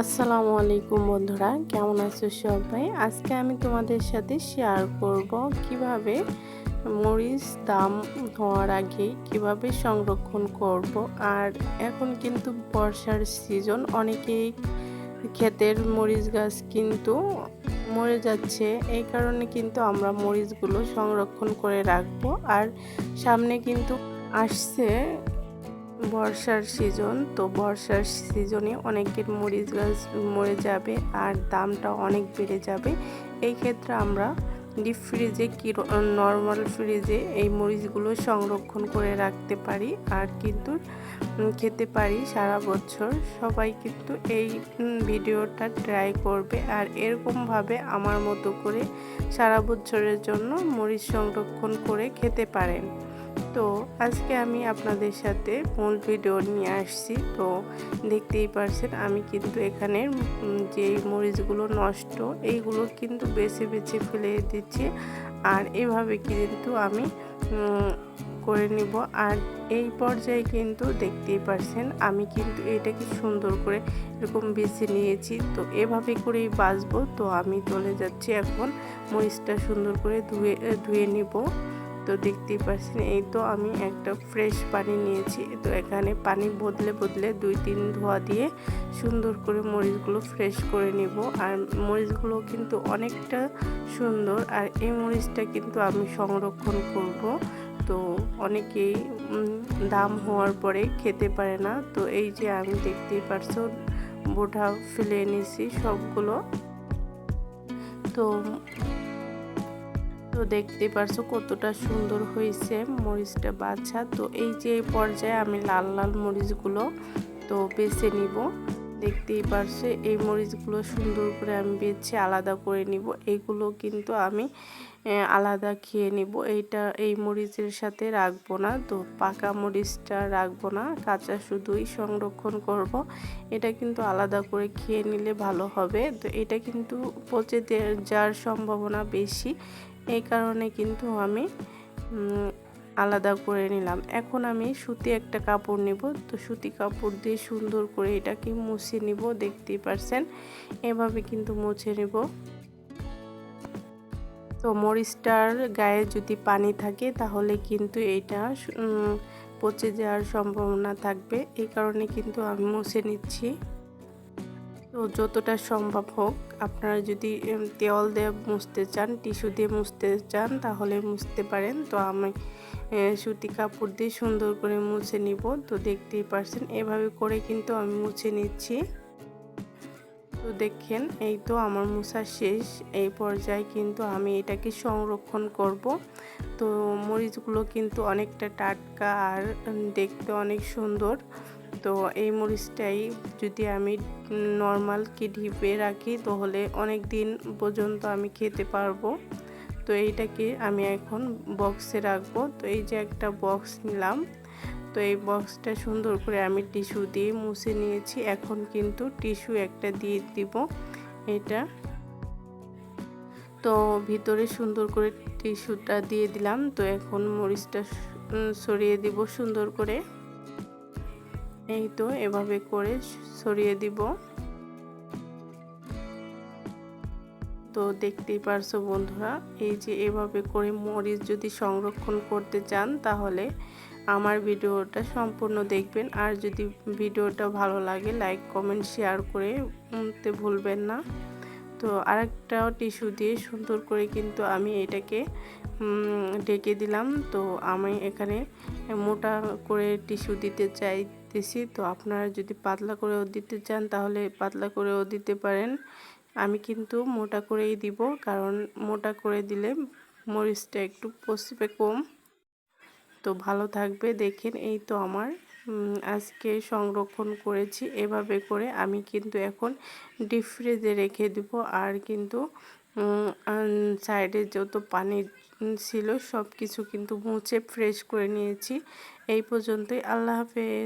আসসালামু আলাইকুম বন্ধুরা, কেমন আছো সবাই? আজকে আমি তোমাদের সাথে শেয়ার করব কীভাবে মরিচ দাম হওয়ার আগে কীভাবে সংরক্ষণ করব। আর এখন কিন্তু বর্ষার সিজন অনেকেই ক্ষেতের মরিচ গাছ কিন্তু মরে যাচ্ছে। এই কারণে কিন্তু আমরা মরিচগুলো সংরক্ষণ করে রাখব। আর সামনে কিন্তু আসছে বর্ষার সিজন তো বর্ষার সিজনে অনেকের মরিচ গাছ মরে যাবে আর দামটা অনেক বেড়ে যাবে। এই ক্ষেত্রে আমরা ডিপ ফ্রিজে কি নর্মাল ফ্রিজে এই মরিচগুলো সংরক্ষণ করে রাখতে পারি আর কিন্তু খেতে পারি সারা বছর। সবাই কিন্তু এই ভিডিওটা ট্রাই করবে আর এরকমভাবে আমার মতো করে সারা বছরের জন্য মরিচ সংরক্ষণ করে খেতে পারেন তো আজকে আমি আপনাদের সাথে মূল ভিডিও নিয়ে আসছি। তো দেখতেই পারছেন, আমি কিন্তু এখানে যে মরিচগুলো নষ্ট, এইগুলো কিন্তু বেছে বেছে ফেলে দিচ্ছি। আর এভাবে কিন্তু আমি করে নিব। আর এই পর্যায়ে কিন্তু দেখতেই পারছেন, আমি কিন্তু এটাকে সুন্দর করে এরকম বেছে নিয়েছি। তো এভাবে করেই বাঁচবো। তো আমি চলে যাচ্ছি এখন মরিচটা সুন্দর করে ধুয়ে ধুয়ে নিব। তো দেখতেই পাচ্ছেন, এই তো আমি একটা ফ্রেশ পানি নিয়েছি। তো এখানে পানি বদলে বদলে দুই তিন ধোয়া দিয়ে সুন্দর করে মরিচগুলো ফ্রেশ করে নিব। আর মরিচগুলো কিন্তু অনেকটা সুন্দর, আর এই মরিচটা কিন্তু আমি সংরক্ষণ করব। তো অনেকেই দাম হওয়ার পরে খেতে পারে না। তো এই যে আমি দেখতেই পারছ বোঠা ফেলে নিছি সবগুলো। তো তো দেখতে পারছ কতটা সুন্দর হয়েছে মরিচটা বাছা। তো এই যে পর্যায়ে আমি লাল লাল মরিচগুলো তো বেছে নিব। দেখতেই পারছ এই মরিচগুলো সুন্দর করে আমি বেছে আলাদা করে নিব। এইগুলো কিন্তু আমি আলাদা খেয়ে নিব। এইটা, এই মরিচের সাথে রাখব না। তো পাকা মরিচটা রাখব না, কাঁচা শুধুই সংরক্ষণ করব। এটা কিন্তু আলাদা করে খেয়ে নিলে ভালো হবে। তো এটা কিন্তু পচে যাওয়ার সম্ভাবনা বেশি এই কারণে কিন্তু আমি আলাদা করে নিলাম। এখন আমি সুতি একটা কাপড় নিব। তো সুতি কাপড় দিয়ে সুন্দর করে এটাকে মুছে নিব, দেখতেই পারছেন? এভাবে কিন্তু মুছে নিব। তো মরিচটার গায়ে যদি পানি থাকে, তাহলে কিন্তু এটা পচে যাওয়ার সম্ভাবনা থাকবে। এই কারণে কিন্তু আমি মুছে নিচ্ছি। তো যতটা সম্ভব হোক, আপনারা যদি তেল দিয়ে মুছতে চান, টিস্যু দিয়ে মুছতে চান, তাহলে মুছতে পারেন। তো আমি সুতি কাপড় দিয়ে সুন্দর করে মুছে নিব। তো দেখতেই পারছেন, এভাবে করে কিন্তু আমি মুছে নিচ্ছি। তো দেখেন, এই তো আমার মুছা শেষ। এই পর্যায়ে কিন্তু আমি এটাকে সংরক্ষণ করব। তো মরিচগুলো কিন্তু অনেকটা টাটকা আর দেখতে অনেক সুন্দর। তো এই মরিচটাই যদি আমি নর্মাল কি ঢিপে রাখি, তাহলে অনেক দিন পর্যন্ত আমি খেতে পারব। তো এইটাকে আমি এখন বক্সে রাখব। তো এই যে একটা বক্স নিলাম। তো এই বক্সটা সুন্দর করে আমি টিস্যু দিয়ে মুছে নিয়েছি। এখন কিন্তু টিস্যু একটা দিয়ে দিব এটা। তো ভিতরে সুন্দর করে টিস্যুটা দিয়ে দিলাম। তো এখন মরিচটা সরিয়ে দিব সুন্দর করে। এই তো এভাবে করে সরিয়ে দিব। তো দেখতেই পারছ বন্ধুরা, এই যে এভাবে করে মরিচ যদি সংরক্ষণ করতে চান তাহলে আমার ভিডিওটা সম্পূর্ণ দেখবেন। আর যদি ভিডিওটা ভালো লাগে, লাইক, কমেন্ট, শেয়ার করে ভুলবেন না। তো আরেকটা টিস্যু দিয়ে সুন্দর করে কিন্তু আমি এটাকে ঢেকে দিলাম। তো আমি এখানে মোটা করে টিস্যু দিতে চাইতেছি তো আপনারা যদি পাতলা করেও দিতে চান, তাহলে পাতলা করেও দিতে পারেন। আমি কিন্তু মোটা করেই দিব, কারণ মোটা করে দিলে মরিচটা একটু পসিপে কম। তো ভালো থাকবে। দেখেন, এই তো আমার আজকে সংরক্ষণ করেছি। এভাবে করে আমি কিন্তু এখন ডিপ ফ্রিজে রেখে দিব। আর কিন্তু সাইডে যত পানি ছিল সব কিছু কিন্তু মুছে ফ্রেশ করে নিয়েছি। এই পর্যন্তই। আল্লাহ হাফেজ।